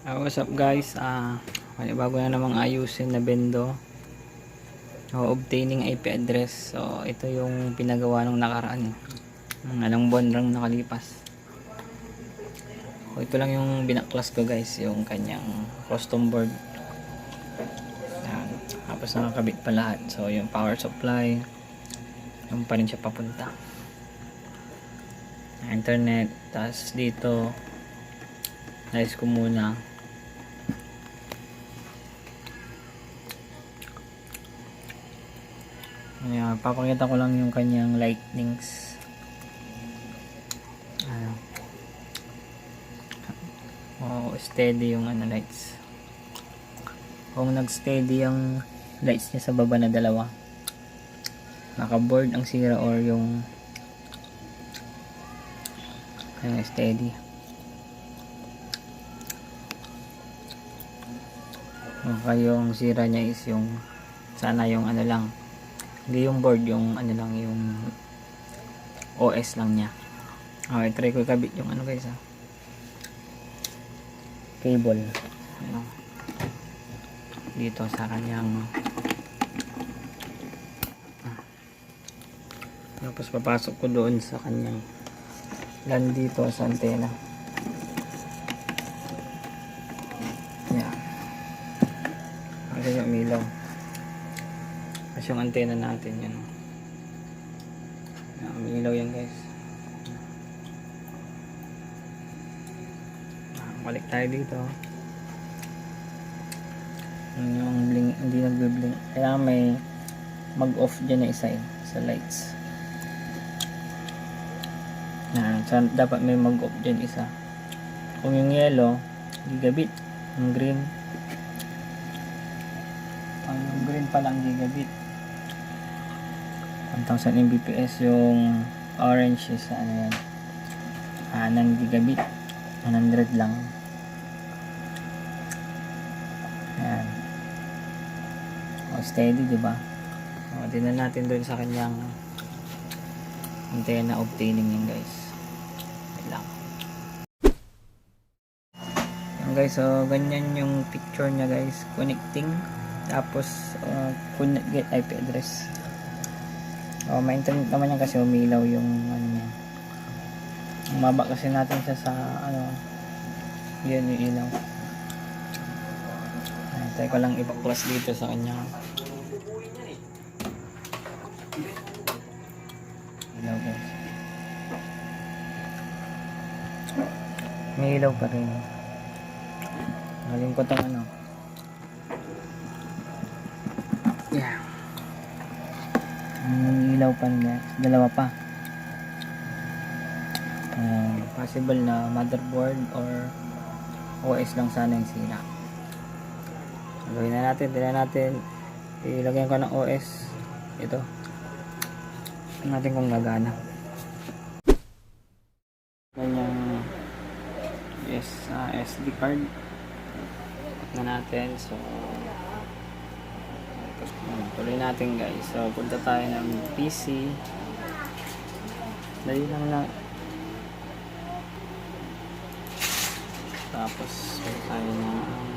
Uh, what's up guys? Uh, bago na namang ayusin na bendo. So, obtaining IP address. So, ito yung pinagawa nung nakaraan. Ng alang buwan lang nakalipas. So, ito lang yung binaklas ko guys. Yung kanyang custom board. Yan. Tapos nakakabit pa lahat. So, yung power supply. Yung pa rin siya papunta. Internet. Tapos dito. Nice ko muna. Ayan, papakita ko lang yung kanyang lightnings. Ano. Oh, steady yung ano lights. Kung nag-steady yung lights niya sa baba na dalawa. Naka-board ang sira or yung ano, steady. Baka yung sira niya is yung sana yung ano lang hindi yung board yung ano lang yung OS lang niya. Okay try ko kabit yung ano guys ah. Cable. Ano? Dito sa kanyang ah. tapos papasok ko doon sa kanyang lan dito sa antena. Yan. Kasi yung umilaw kasi yung antena natin yan. Umilaw yan guys. Ah, Balik tayo dito. Yan yung blink, hindi nagbe-blink. Kaya may mag-off dyan na isa eh, sa lights. Yan, so, dapat may mag-off dyan isa. Kung yung yellow, gigabit. Yung green, ang green pa lang gigabit 1000 Mbps yung orange is ano yan ah, 9 gigabit 100 lang. Yan o steady diba o dinan natin doon sa kanyang antena obtaining yan guys. Wait lang. Yan guys so ganyan yung picture niya guys connecting. Tapos uh, get IP address oh, may internet naman yan kasi umilaw yung ano niya. Umaba kasi natin siya sa ano yun yung ilaw. Ay, tayo ko lang ipaklas dito sa kanya. Ilaw guys. May ilaw pa rin. Galing ko tong ano Yeah. Ang ilaw pa niya. Dalawa pa. Um, possible na motherboard or OS lang sana yung sira. Gawin na natin. Tignan natin. Ilagyan ko ng OS. Ito. Tignan natin kung gagana. Ganyang yes, ah, SD card. Na natin. So, tuloy natin guys. So, punta tayo ng PC. Dali lang lang. Tapos, punta tayo ng um,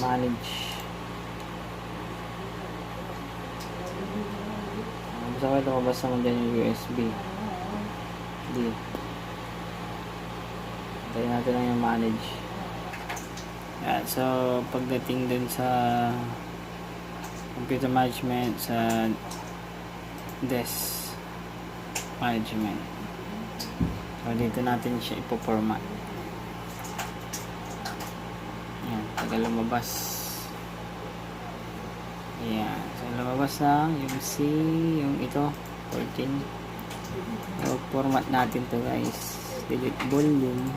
manage. Uh, basta ito, basta naman dyan yung USB. Hindi. Tayo natin lang yung manage. Yan. So, pagdating dun sa computer management sa desk management. So, dito natin siya ipoformat. Yan. Tagal lumabas. Yan. So, lumabas na yung C, yung ito, 14. So, format natin to guys. Delete volume.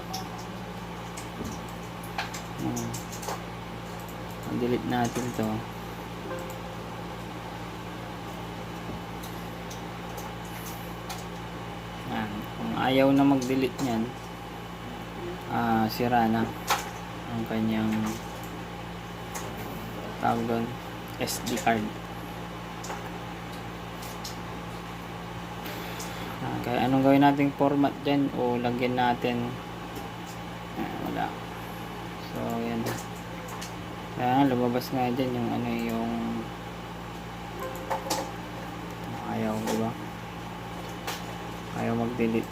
Delete natin to. Yan. Kung ayaw na mag-delete niyan, ah, sira na ang kanyang tawag doon, SD card. Ah, Kaya anong gawin nating format dyan o lagyan natin ah, wala. So, yan. Kaya nga, lumabas nga dyan yung ano yung ayaw, di ba? Ayaw mag-delete.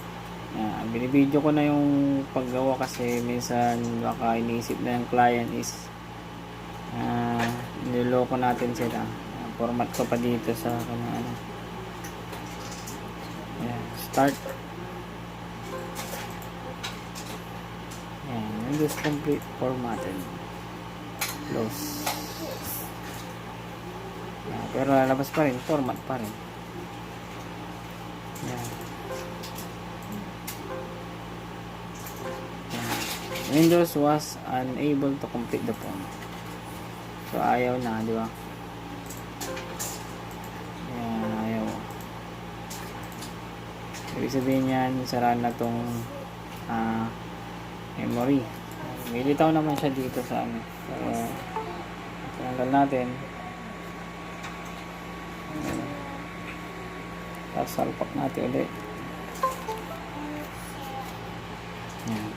Binibideo ko na yung paggawa kasi minsan baka iniisip na yung client is ah, niloloko natin sila. Format ko pa dito sa kanyang ano. Ayan, start. Ayan, Windows complete formatted. Close. Ayan, pero lalabas pa rin, format pa rin. Ayan. Windows was unable to complete the form. So ayaw na, di ba? Ayan, ayaw. Ibig sabihin yan, sara na tong ah, memory. May litaw naman siya dito sa ano. So, tanggal natin. Tapos salpak natin ulit. Ayan.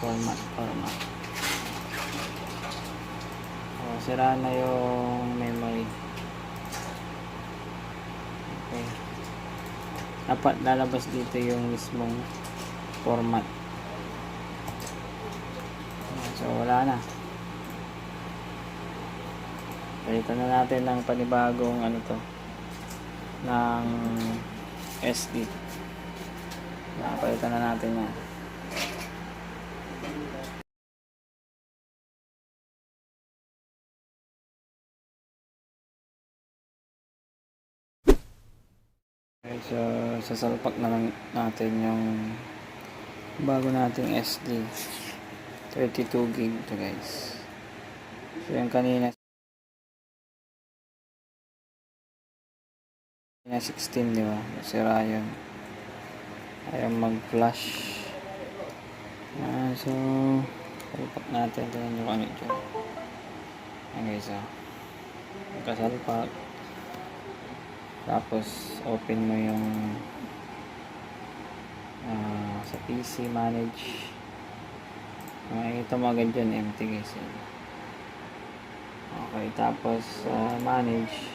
Format, format. O, sira na yung memory. Okay. Dapat lalabas dito yung mismong format. So, wala na. Palitan na natin ng panibagong ano to ng SD. Napalitan na natin yan. Okay, so sasalpak na natin yung bago nating SD 32 gig to guys. So yung kanina kanina 16 di ba? Sira yun. Ayaw mag flash ah, so salpak natin. Tingnan nyo kung ano ito ayan guys ah. Kasalpak tapos open mo yung ah, sa PC manage makikita mo agad dyan empty guys yan. okay tapos ah, manage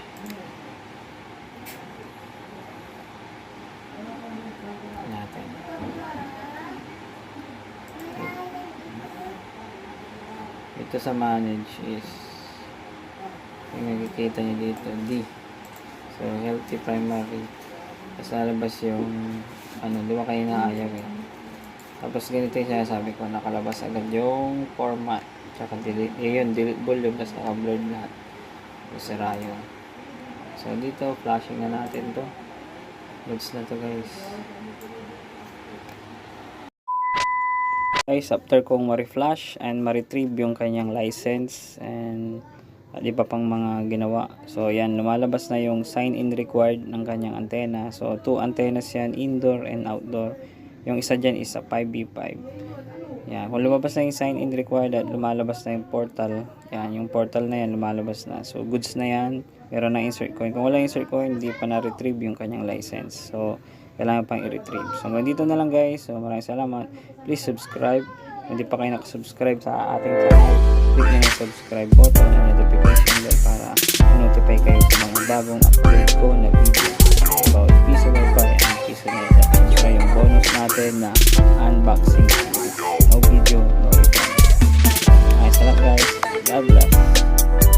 natin ito sa manage is yung nakikita nyo dito D So, healthy primary. Tapos lalabas yung, ano, di ba kayo naayaw eh. Tapos ganito yung sinasabi ko, nakalabas agad yung format. Tsaka delete, yun, delete volume, tapos naka-blurred lahat. So, sira yun. So, dito, flashing na natin to. Goods na to guys. Guys, after kong ma-reflash and ma-retrieve yung kanyang license and at iba pang mga ginawa. So, yan, lumalabas na yung sign-in required ng kanyang antena. So, two antennas yan, indoor and outdoor. Yung isa dyan is a 5v5. Yan, kung lumabas na yung sign-in required at lumalabas na yung portal, yan, yung portal na yan, lumalabas na. So, goods na yan, meron na insert coin. Kung wala insert coin, hindi pa na-retrieve yung kanyang license. So, kailangan pang i-retrieve. So, hanggang dito na lang guys. So, maraming salamat. Please subscribe. Kung hindi pa kayo nakasubscribe sa ating channel, click nyo yung subscribe button and notification bell para notify kayo sa mga bagong upload ko na video about Mobile and Piso isunod at ito yung bonus natin na unboxing. No video no return. Maraming salamat guys. God bless.